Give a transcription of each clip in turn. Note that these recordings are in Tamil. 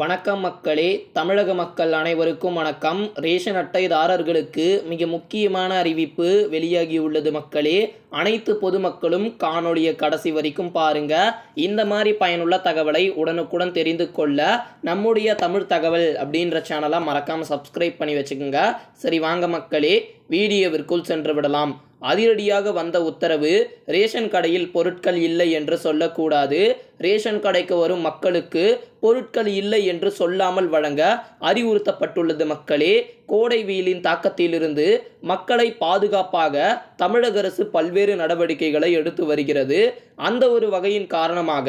வணக்கம் மக்களே தமிழக மக்கள் அனைவருக்கும் வணக்கம். ரேஷன் அட்டைதாரர்களுக்கு மிக முக்கியமான அறிவிப்பு வெளியாகியுள்ளது மக்களே. அனைத்து பொதுமக்களும் காணொளியை கடைசி வரைக்கும் பாருங்க. இந்த மாதிரி பயனுள்ள தகவலை உடனுக்குடன் தெரிந்து கொள்ள நம்முடைய தமிழ் தகவல் அப்படின்ற சேனலை மறக்காமல் சப்ஸ்கிரைப் பண்ணி வச்சுக்கோங்க. சரி வாங்க மக்களே வீடியோவிற்குள் சென்று விடலாம். அதிரடியாக வந்த உத்தரவு ரேஷன் கடையில் பொருட்கள் இல்லை என்று சொல்லக்கூடாது. ரேஷன் கடைக்கு வரும் மக்களுக்கு பொருட்கள் இல்லை என்று சொல்லாமல் வழங்க அறிவுறுத்தப்பட்டுள்ளது மக்களே. கோடை வெயிலின் தாக்கத்திலிருந்து மக்களை பாதுகாப்பாக தமிழக அரசு பல்வேறு நடவடிக்கைகளை எடுத்து வருகிறது. அந்த ஒரு வகையின் காரணமாக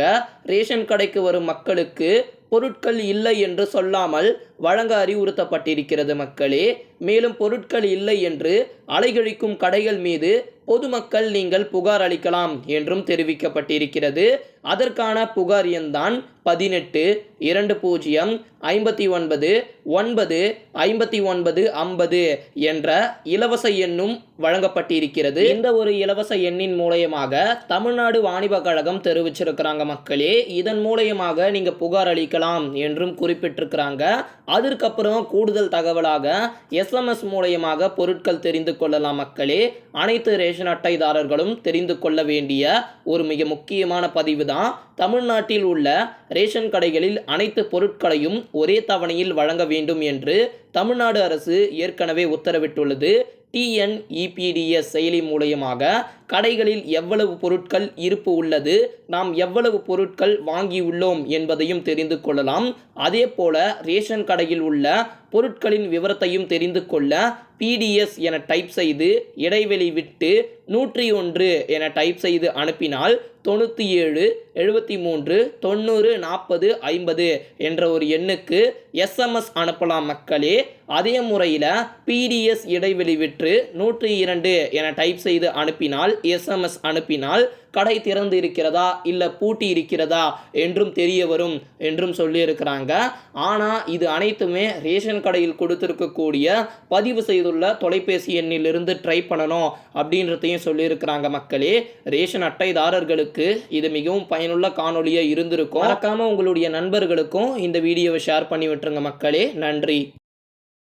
ரேஷன் கடைக்கு வரும் மக்களுக்கு பொருட்கள் இல்லை என்று சொல்லாமல் வழங்க அறிவுறுத்தப்பட்டிருக்கிறது மக்களே. மேலும் பொருட்கள் இல்லை என்று அலைகழிக்கும் கடைகள் மீது பொதுமக்கள் நீங்கள் புகார் அளிக்கலாம் என்றும் தெரிவிக்கப்பட்டிருக்கிறது. அதற்கான புகார் எண்தான் பதினெட்டு இரண்டு பூஜ்ஜியம் ஐம்பத்தி ஒன்பது ஒன்பது ஐம்பத்தி ஒன்பது ஐம்பது என்ற இலவச எண்ணும் வழங்கப்பட்டிருக்கிறது. இந்த ஒரு இலவச எண்ணின் மூலயமாக தமிழ்நாடு வாணிப கழகம் தெரிவிச்சிருக்கிறாங்க மக்களே. இதன் மூலயமாக நீங்கள் புகார் அளிக்கலாம் என்றும் குறிப்பிட்டிருக்கிறாங்க. அதற்கப்புறம் கூடுதல் தகவலாக எஸ்எம்எஸ் மூலயமாக பொருட்கள் தெரிந்து கொள்ளலாம் மக்களே. அனைத்து ரேஷன் அட்டைதாரர்களும் தெரிந்து கொள்ள வேண்டிய ஒரு மிக முக்கியமான பதிவு தான் தமிழ்நாட்டில் உள்ள ரேஷன் கடைகளில் அனைத்து பொருட்களையும் ஒரே தவணையில் வழங்க வேண்டும் என்று தமிழ்நாடு அரசு ஏற்கனவே உத்தரவிட்டுள்ளது. டிஎன்இபிடிஎஸ் செயலி மூலயமாக கடைகளில் எவ்வளவு பொருட்கள் இருப்பு உள்ளது நாம் எவ்வளவு பொருட்கள் வாங்கியுள்ளோம் என்பதையும் தெரிந்து கொள்ளலாம். அதே போல ரேஷன் கடையில் உள்ள பொருட்களின் விவரத்தையும் தெரிந்து கொள்ள பிடிஎஸ் என டைப் செய்து இடைவெளி விட்டு நூற்றி ஒன்று என டைப் செய்து அனுப்பினால் தொண்ணூற்றி ஏழு எழுபத்தி மூன்று தொண்ணூறு நாற்பது ஐம்பது என்ற ஒரு எண்ணுக்கு எஸ்எம்எஸ் அனுப்பலாம் மக்களே. அதே முறையில் பிடிஎஸ் இடைவெளி விட்டு நூற்றி இரண்டு என டைப் செய்து அனுப்பினால் எஸ்எம்எஸ் அனுப்பினால் கடை திறந்து இருக்கிறதா இல்லை பூட்டி இருக்கிறதா என்றும் தெரிய வரும் என்றும் சொல்லியிருக்கிறாங்க. ஆனால் இது அனைத்துமே ரேஷன் கடையில் கொடுத்துருக்கக்கூடிய பதிவு செய்துள்ள தொலைபேசி எண்ணிலிருந்து ட்ரை பண்ணணும் அப்படின்றதையும் சொல்லியிருக்கிறாங்க மக்களே. ரேஷன் அட்டைதாரர்களுக்கு இது மிகவும் பயனுள்ள காணொலியாக இருந்திருக்கும். மறக்காம உங்களுடைய நண்பர்களுக்கும் இந்த வீடியோவை ஷேர் பண்ணி விட்டுருங்க மக்களே. நன்றி.